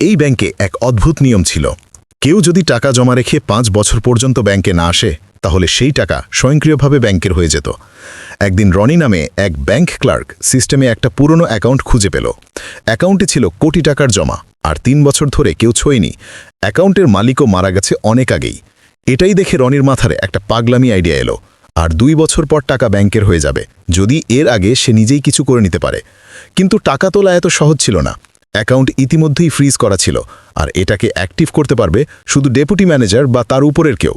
এই ব্যাংকে এক অদ্ভুত নিয়ম ছিল। কেউ যদি টাকা জমা রেখে পাঁচ বছর পর্যন্ত ব্যাংকে না আসে, তাহলে সেই টাকা স্বয়ংক্রিয়ভাবে ব্যাংকের হয়ে যেত। একদিন রনি নামে এক ব্যাংক ক্লার্ক সিস্টেমে একটা পুরনো অ্যাকাউন্ট খুঁজে পেল। অ্যাকাউন্টে ছিল কোটি টাকার জমা, আর তিন বছর ধরে কেউ ছোয়নি। অ্যাকাউন্টের মালিকও মারা গেছে অনেক আগেই। এটাই দেখে রনির মাথারে একটা পাগলামি আইডিয়া এলো, আর দুই বছর পর টাকা ব্যাংকের হয়ে যাবে, যদি এর আগে সে নিজেই কিছু করে নিতে পারে। কিন্তু টাকা তোলা এত সহজ ছিল না। অ্যাকাউন্ট ইতিমধ্যেই ফ্রিজ করা ছিল, আর এটাকে অ্যাক্টিভ করতে পারবে শুধু ডেপুটি ম্যানেজার বা তার উপরের কেউ।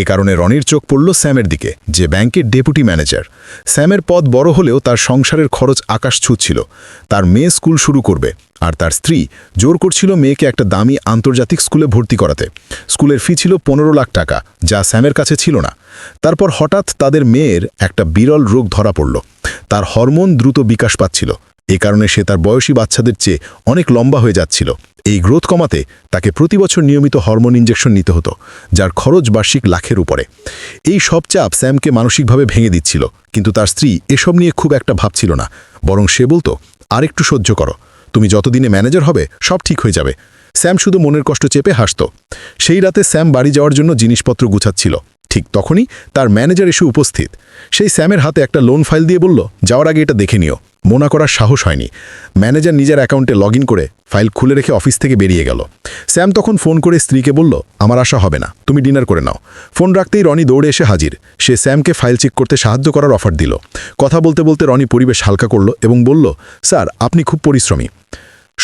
এ কারণে রনির চোখ পড়ল স্যামের দিকে, যে ব্যাংকের ডেপুটি ম্যানেজার স্যামের পদ বড় হলেও তার সংসারের খরচ আকাশ ছুঁচ্ছিল। তার মেয়ে স্কুল শুরু করবে, আর তার স্ত্রী জোর করছিল মেয়েকে একটা দামি আন্তর্জাতিক স্কুলে ভর্তি করাতে। স্কুলের ফি ছিল পনেরো লাখ টাকা, যা স্যামের কাছে ছিল না। তারপর হঠাৎ তাদের মেয়ের একটা বিরল রোগ ধরা পড়ল। তার হরমোন দ্রুত বিকাশ পাচ্ছিল। এ কারণে সে তার বয়সী বাচ্চাদের চেয়ে অনেক লম্বা হয়ে যাচ্ছিল। এই গ্রোথ কমাতে তাকে প্রতি বছর নিয়মিত হরমোন ইঞ্জেকশন নিতে হতো, যার খরচ বার্ষিক লাখের উপরে। এই সব চাপ স্যামকে মানসিকভাবে ভেঙে দিচ্ছিল, কিন্তু তার স্ত্রী এসব নিয়ে খুব একটা ভাবছিল না। বরং সে বলতো, আরেকটু সহ্য করো। তুমি যতদিনে ম্যানেজার হবে, সব ঠিক হয়ে যাবে। স্যাম শুধু মনের কষ্ট চেপে হাসত। সেই রাতে স্যাম বাড়ি যাওয়ার জন্য জিনিসপত্র গুছাচ্ছিল। ঠিক তখনই তার ম্যানেজার এসে উপস্থিত। সেই স্যামের হাতে একটা লোন ফাইল দিয়ে বলল, যাওয়ার আগে এটা দেখে নিও। মোনা করার সাহস হয়নি। ম্যানেজার নিজের অ্যাকাউন্টে লগ করে ফাইল খুলে রেখে অফিস থেকে বেরিয়ে গেল। স্যাম তখন ফোন করে স্ত্রীকে বলল, আমার আশা হবে না, তুমি ডিনার করে নাও। ফোন রাখতেই রনি দৌড়ে এসে হাজির। সে স্যামকে ফাইল চেক করতে সাহায্য করার অফার দিল। কথা বলতে বলতে রনি পরিবেশ হালকা করল এবং বলল, স্যার, আপনি খুব পরিশ্রমী।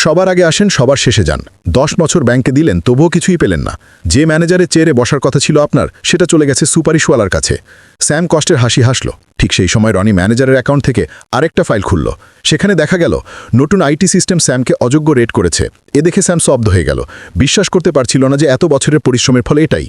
সবার আগে আসেন, সবার শেষে যান। দশ বছর ব্যাংকে দিলেন, তবুও কিছুই পেলেন না। যে ম্যানেজারের চেয়ারে বসার কথা ছিল আপনার, সেটা চলে গেছে সুপারিশওয়ালার কাছে। স্যাম কষ্টের হাসি হাসল। ঠিক সেই সময় রনি ম্যানেজারের অ্যাকাউন্ট থেকে আরেকটা ফাইল খুলল। সেখানে দেখা গেল, নতুন আইটি সিস্টেম স্যামকে অযোগ্য রেট করেছে। এ দেখে স্যাম শব্দ হয়ে গেল। বিশ্বাস করতে পারছিল না যে এত বছরের পরিশ্রমের ফলে এটাই।